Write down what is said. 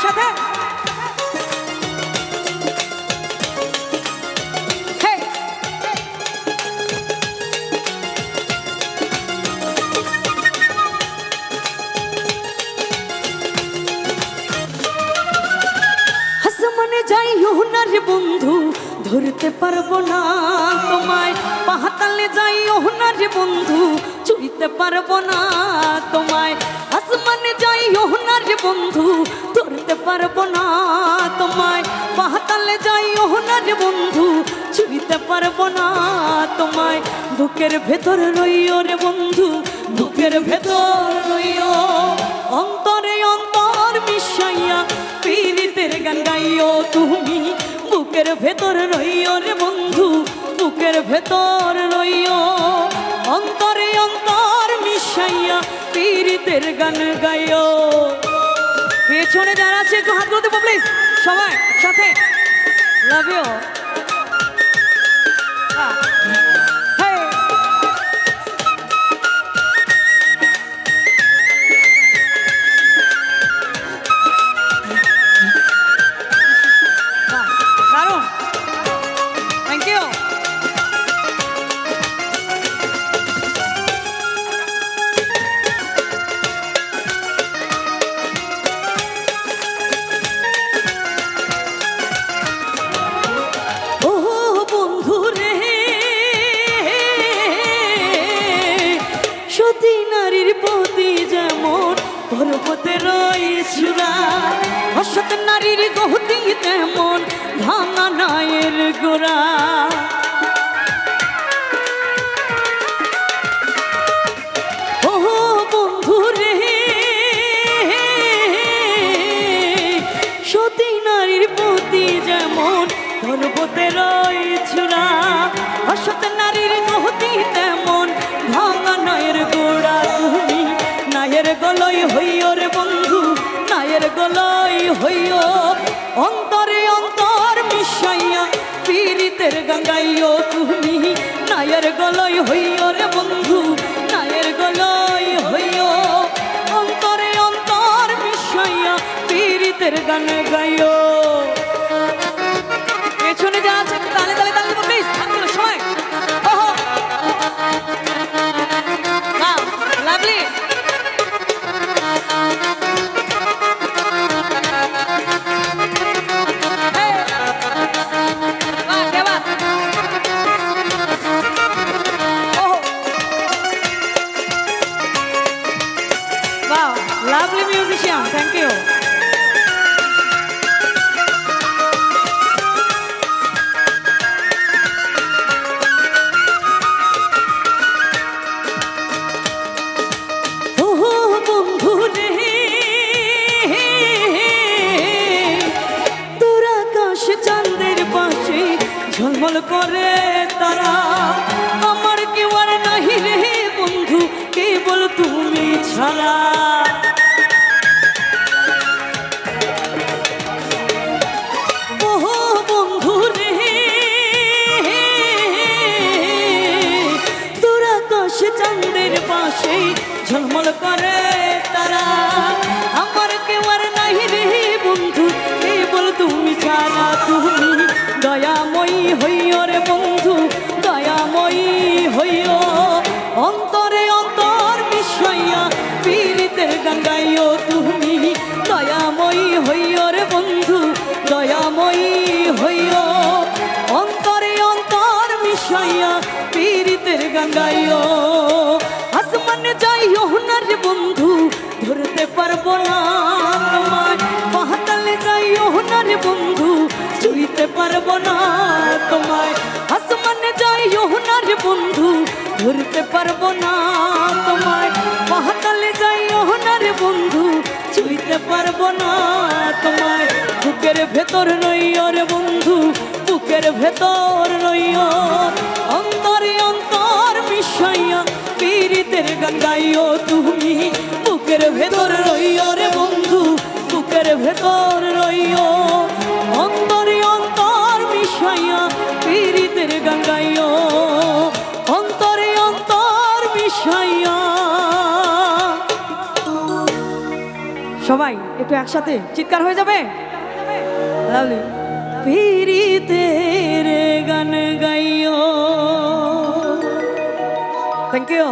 একসাথে। যাই ওহনার বন্ধু, ধরতে পারব না তোমায়। পাহাতালে যাই ওহনার বন্ধু চুইতে পারব না তোমায়। আসমানে যাই ওহনার বন্ধু পারব না তোমায়। পাহাতালে যাই ওহনার বন্ধু চুইতে পারব না তোমায়। বুকের ভেতর রইও রে বন্ধু, বুকের ভেতর রইও। অন্তরে অন্তর মিশাইয়া পীড়িতের গান গাইও তুমি। বুকের ভেতর রইও রে বন্ধু, বুকের ভেতর রইও। অন্তরে অন্তর মিশাইয়া পীড়িতের গান গাইও। পেছনে যারা আছে একটু হাত করতে প্লিজ সবাই সাথে। লাভ ইউ পর্বতে রয়েছুরা অসত নারীর গহতি তেমন ভাঙা নায়ের গোড়া। যেমন পর্বতে রয়েছুরা অসত নারীর গহতি তেমন গলই হইও রে বন্ধু, নায়ের গলই হইও। অন্তরে অন্তর মিশাইয়া পীড়িতের গঙ্গাইও তুমি, নায়ের গলই হইও রে বন্ধু, নায়ের গলই হইও। অন্তরে অন্তর মিশাইয়া পীড়িতের গান গাইও। ঝলমল করে তারা। আমার কেউ আর নাহি রে বন্ধু কেবল তুমি ছাড়া? চাঁদের পাশে ঝলমল করে তারা। দয়াময়ী হইও রে বন্ধু, দয়াময়ী হইও। অন্তরে অন্তর মিশাইয়া পীড়িতের গঙ্গাইও তুমি। দয়াময়ী হইও রে বন্ধু, দয়াময়ী হইও। অন্তরে অন্তর মিশাইয়া পীড়িতের গঙ্গাইও আসমানে যাইও না রে বন্ধু, ধরতে পারব না। পারব না তোমায়। আসমানে যাইও না রে বন্ধু, ধরতে পারব না তোমায়। পাহাতালে যাইও না রে বন্ধু চুইতে পারব না তোমায়। বুকের ভেতর রইও রে বন্ধু, বুকের ভেতর রইও অন্তরে অন্তর মিশাইয়া পীড়িতের গঙ্গাইও পীড়িতের গঙ্গাইও অন্তরে অন্তর মিশাইয়া। সবাই, একটু একসাথে চিৎকার হয়ে যাবে? লাভলি পীড়িতের গান গাইও। Thank you